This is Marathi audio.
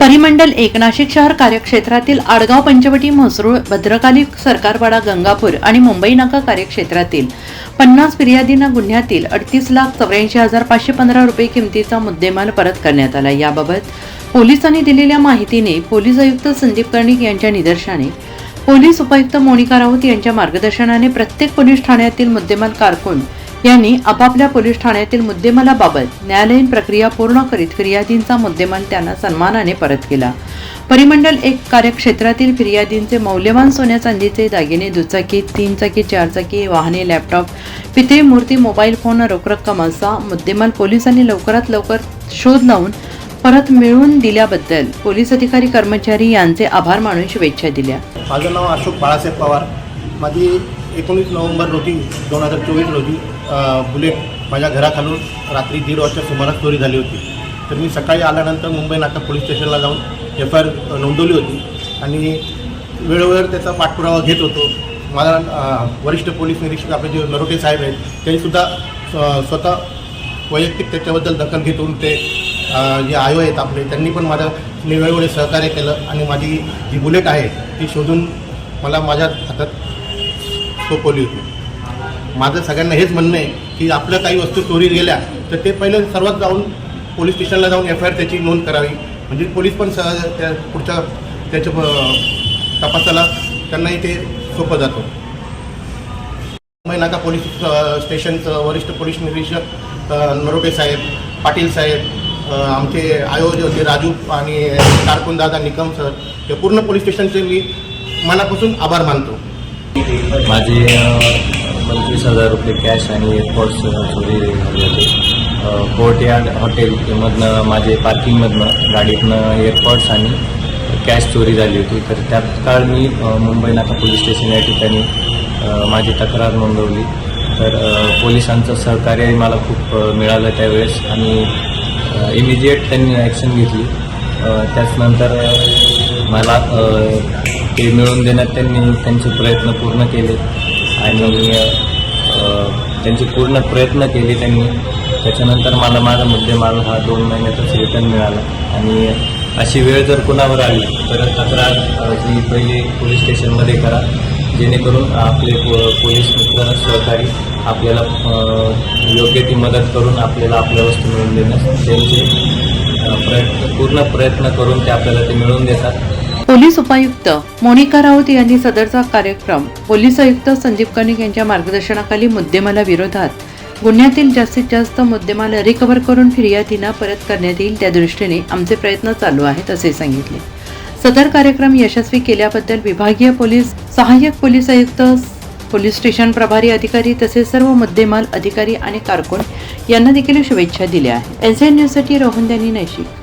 परिमंडल एक नाशिक शहर कार्यक्षेत्रातील आडगाव पंचवटी म्हसरूळ भद्रकाली सरकारवाडा गंगापूर आणि मुंबई नाका कार्यक्षेत्रातील पन्नास फिर्यादींना गुन्ह्यातील अडतीस लाख चौऱ्याऐंशी हजार पाचशे पंधरा रुपये किमतीचा मुद्देमाल परत करण्यात आला. याबाबत पोलिसांनी दिलेल्या माहितीने पोलीस आयुक्त संदीप कर्णिक यांच्या निदर्शनाने पोलीस उपायुक्त मोनिका राऊत यांच्या मार्गदर्शनाने प्रत्येक पोलीस ठाण्यातील मुद्देमाल कारकून यांनी आपापल्या पोलीस ठाण्यातील मुद्देमालाबाबत न्यायालयीन प्रक्रिया पूर्ण करीत फिर्यादींचा मुद्देमाल त्यांना सन्मानाने परत केला. परिमंडल एक कार्यक्षेत्रातील फिर्यादींचे मौल्यवान सोन्या चांदीचे दागिने दुचाकी तीन चाकी चार चाकी वाहने लॅपटॉप पिते मूर्ती मोबाईल फोन रोख रक्कम असा मुद्देमाल पोलिसांनी लवकरात लवकर शोध लावून परत मिळवून दिल्याबद्दल पोलीस अधिकारी कर्मचारी यांचे आभार मानून शुभेच्छा दिल्या. माझं नाव अशोक बाळासाहेब पवार. माझी एकोणीस नोव्हेंबर रोजी दोन हजार चोवीस रोजी बुलेट माझ्या घराखालून रात्री दीड वाजता सुमारास चोरी झाली होती. तर मी सकाळी आल्यानंतर मुंबई नाका पोलीस स्टेशनला जाऊन एफ आय आर नोंदवली होती. आणि वेळोवेळ त्याचा पाठपुरावा घेत होतो. मला वरिष्ठ पोलीस निरीक्षक आपले जे नरोटे साहेब आहेत त्यांनीसुद्धा स्व- स्वतः वैयक्तिक त्याच्याबद्दल दखल घेऊन ते जे आयो आहेत आपले त्यांनी पण माझं वेळोवेळी सहकार्य केलं आणि माझी जी बुलेट आहे ती शोधून मला माझ्या हातात सोपवली होती. माझं सगळ्यांना हेच म्हणणं आहे की आपल्या काही वस्तू चोरी गेल्या तर ते पहिले सर्वात जाऊन पोलीस स्टेशनला जाऊन एफ आय आर त्याची नोंद करावी. म्हणजे पोलीस पण स त्या पुढच्या त्याच्या तपासाला त्यांनाही ते सोपं जातो. मुंबई नाका पोलीस स्टेशनचं वरिष्ठ पोलीस निरीक्षक नरोटे साहेब पाटील साहेब आमचे आयोजक होते राजू आणि कारकुन दादा निकम सर हे पूर्ण पोलीस स्टेशनचे मी मनापासून आभार मानतो. माझे पंचवीस हजार रुपये कॅश आणि एअरपोर्ट्स चोरी झाले होते. कोर्टयार्ड हॉटेलमधनं माझे पार्किंगमधनं गाडीतनं एअरपोर्ट्स आणि कॅश चोरी झाली होती. तर त्यात काळ मी मुंबई नाका पोलीस स्टेशन या ठिकाणी माझी तक्रार नोंदवली. तर पोलिसांचं सहकार्यही मला खूप मिळालं त्यावेळेस आणि इमिजिएट त्यांनी ॲक्शन घेतली. त्याचनंतर मला ते मिळवून देण्यात त्यांनी त्यांचे प्रयत्न पूर्ण केले. आणि त्यांचे पूर्ण प्रयत्न केले त्यांनी. त्याच्यानंतर मला माझा मुद्देमाल हा दोन महिन्यातच रिटर्न मिळाला. आणि अशी वेळ जर कोणावर आली तर तक्रार अ, ही पहिले पोलीस स्टेशनमध्ये करा. जेणेकरून आपले पो पोलीस मित्र सहकारी आपल्याला योग्य ती मदत करून आपल्याला आपल्या वस्तू मिळवून देण्यास त्यांचे प्रयत्न पूर्ण प्रयत्न करून ते आपल्याला ते मिळवून देतात. पोलीस उपायुक्त मोनिका राऊत यांनी सदरचा कार्यक्रम पोलीस आयुक्त संदीप कणिक यांच्या मार्गदर्शनाखाली मुद्देमाला विरोधात गुन्ह्यातील जास्तीत जास्त मुद्देमाल रिकव्हर करून फिर्यादींना परत करण्यात येईल त्या दृष्टीने आमचे प्रयत्न चालू आहेत असे सांगितले. सदर कार्यक्रम यशस्वी केल्याबद्दल विभागीय पोलीस सहाय्यक पोलीस आयुक्त पोलीस स्टेशन प्रभारी अधिकारी तसेच सर्व मुद्देमाल अधिकारी आणि कारकून यांना देखील शुभेच्छा दिल्या आहेत. एन न्यूजसाठी रोहन यांनी नाशिक.